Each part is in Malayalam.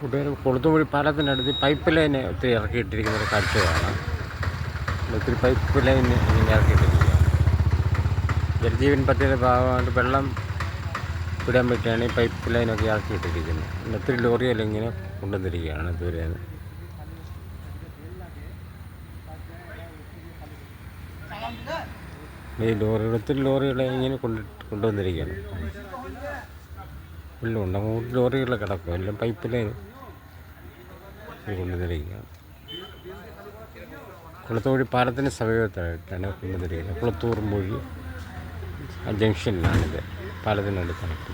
കൂട്ടുകാർ കൊളുത്തുമൊഴി പാലത്തിനടുത്ത് പൈപ്പ് ലൈൻ ഒത്തിരി ഇറക്കിയിട്ടിരിക്കുന്ന ഒരു കാഴ്ചയാണ്. ഒത്തിരി പൈപ്പ് ലൈൻ ഇങ്ങനെ ഇറക്കിയിട്ടിരിക്കുക ജലജീവൻ പദ്ധതിയുടെ ഭാഗമായിട്ട് വെള്ളം വിടാൻ പറ്റിയാണ് ഈ പൈപ്പ് ലൈനൊക്കെ ഇറക്കിയിട്ടിരിക്കുന്നത് ഒത്തിരി ലോറിയെല്ലാം ഇങ്ങനെ കൊണ്ടുവന്നിരിക്കുകയാണ് നിന്ന് ഈ ലോറികൾ ഒത്തിരി ലോറികളെ ഇങ്ങനെ കൊണ്ട് കൊണ്ടുവന്നിരിക്കുകയാണ്. വെള്ളമുണ്ട് അങ്ങോട്ട് ലോറികളിൽ കിടക്കും. എല്ലാം പൈപ്പ് ലൈൻ കൊണ്ടുവന്നിരിക്കുകയാണ് കുളത്തൂഴി പാലത്തിന് സമീപത്തായിട്ടാണ് കൊണ്ടുവന്നിരിക്കുന്നത്. കുളത്തൂർ മൊഴി ജംഗ്ഷനിലാണിത്. പാലത്തിനടുത്തായിട്ട്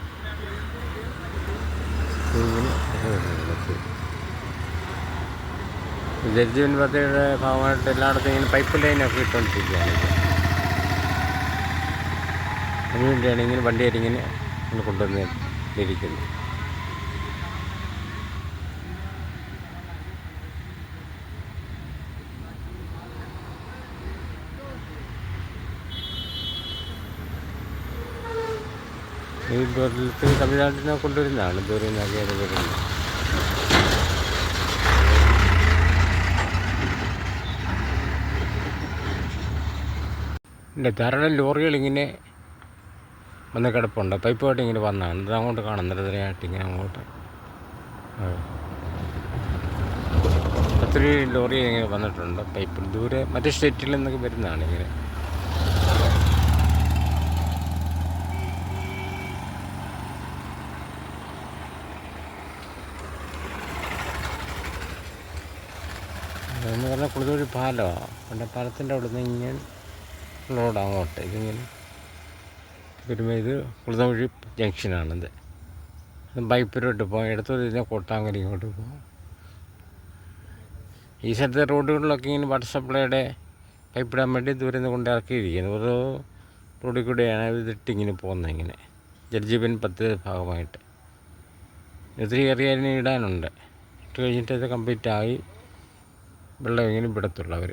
ജലജീവൻ പദ്ധതിയുടെ ഭാഗമായിട്ട് എല്ലായിടത്തും ഇങ്ങനെ പൈപ്പ് ലൈനൊക്കെ ഇട്ടുകൊണ്ടിരിക്കുകയാണ് അതിനുവേണ്ടിയാണ് ഇങ്ങനെ വണ്ടിയായിട്ട് ഇങ്ങനെ ഇങ്ങനെ ഇരിക്കുന്നത് ഈ ദൂരത്തിൽ തമിഴ്നാട്ടിനെ കൊണ്ടുവരുന്നതാണ്. ദൂരെ അത് വരുന്നത് ഇല്ല ധാരാളം ലോറികൾ ഇങ്ങനെ വന്ന് കിടപ്പുണ്ട്. പൈപ്പായിട്ട് ഇങ്ങനെ വന്നാൽ എന്നിട്ട് അങ്ങോട്ട് കാണാം. നിരനിരയായിട്ട് ഇങ്ങനെ അങ്ങോട്ട്. ഒത്തിരി ലോറി ഇങ്ങനെ വന്നിട്ടുണ്ട്. പൈപ്പ് ദൂരെ മറ്റു സ്റ്റേറ്റിൽ നിന്നൊക്കെ വരുന്നതാണ് ഇങ്ങനെ. എന്ന് പറഞ്ഞാൽ കുളത്തൂഴി പാലമാണ് പണ്ട് പാലത്തിന്റെ അവിടെ നിന്ന് ഇങ്ങനെ റോഡ് അങ്ങോട്ട്. ഇതിങ്ങനെ വരുമ്പോൾ ഇത് കുളത്തൂഴി ജംഗ്ഷനാണിത് ബൈപ്പിലോട്ട് പോകാം ഇടത്തോട്ട് ഇതിനെ കൊട്ടാങ്കരി ഇങ്ങോട്ട് പോകാം ഈ സ്ഥലത്തെ റോഡുകളിലൊക്കെ ഇങ്ങനെ വാട്ടർ സപ്ലൈയുടെ പൈപ്പ് ഇടാൻ വേണ്ടി ദൂരെ കൊണ്ട് ഇറക്കിയിരിക്കുന്നു. ഓരോ റോഡിൽ കൂടെയാണ് ഇതിട്ട് ഇങ്ങനെ പോകുന്നത് ഇങ്ങനെ. ജലജീവൻ പദ്ധതി ഭാഗമായിട്ട്. ഒത്തിരി ഏറിയ ഇടാനുണ്ട്. ഇട്ട് കഴിഞ്ഞിട്ട് ഇത് കംപ്ലീറ്റ് ആയി വെള്ളം ഇങ്ങനെ വിടത്തുള്ളൂ അവർ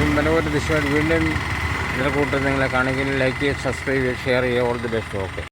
ഇതും മനോഹര ദിശ വീണ്ടും ഇതിനെ കൂട്ട് നിങ്ങളെ കാണിക്കുന്ന ലൈക്ക് ചെയ്യുക സബ്സ്ക്രൈബ് ചെയ്യുക ഷെയർ ചെയ്യുക. All the best okay